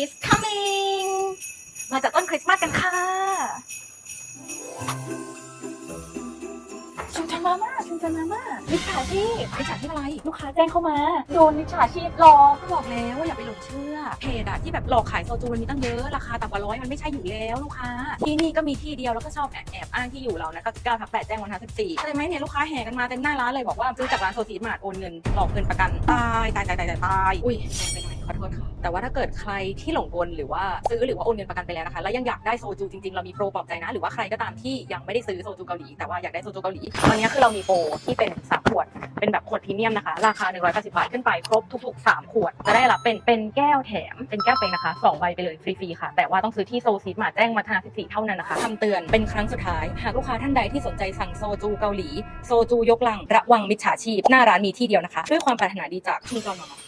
is coming มาจากต้นคริสต์มาสกันค่ะชุมชนมาม่าชุมชนมาม่ามิจฉาชีพมิจฉาชีพอะไร ลูกค้าแจ้งเข้ามาโดนมิจฉาชีพหลอกก็บอกแล้วว่าอย่าไปหลงเชื่อเพจอะที่แบบหลอกขายโซจูมันมีตั้งเยอะราคาต่ำกว่าร้อยมันไม่ใช่อยู่แล้วลูกค้าที่นี่ก็มีที่เดียวแล้วก็ชอบแอบแอบอ้างที่อยู่เรานะ99ทับ8แจ้งวันที่14อะไรไหมเนี่ยลูกค้าแห่กันมาเต็มหน้าร้านเลยบอกว่าซื้อจากร้านโซซีมาร์ทโอนเงินหลอกเงินประกันตายตายตายตายตายตายอุ้ย แรงไปหน่อยขอโทษค่ะ แต่ว่าถ้าเกิดใครที่หลงกลหรือว่าซื้อหรือว่าโอนเงินประกันไปแล้วนะคะ แล้วยังอยากได้โซจูจริงๆ เรามีโปรปลอบใจนะ หรือว่าใครก็ตามที่ยังไม่ได้ซื้อโซจูเกาหลีแต่ว่าอยากได้โซจูเกาหลีตอนนี้คือเรามีโปรที่เป็นสามขวด เป็นแบบขวดพรีเมียมนะคะ ราคา 190 บาทขึ้นไปครบทุกๆ 3 ขวด จะได้รับเป็นเป็นแก้วแถม เป็นแก้วเป็นนะคะ2ใบไปเลยฟรีๆค่ะ แต่ว่าต้องซื้อที่โซซีมาแจ้งวัฒนา14เท่านั้นนะคะคำเตือนเป็นครั้งสุดท้าย หากลูกค้าท่านใดที่สนใจสั่งโซจูเกาหลี โซจูยกลัง ระวังมิจฉาชีพ หน้าร้านมีที่เดียวนะคะ ด้วยความปรารถนาดีจากชุมชนมา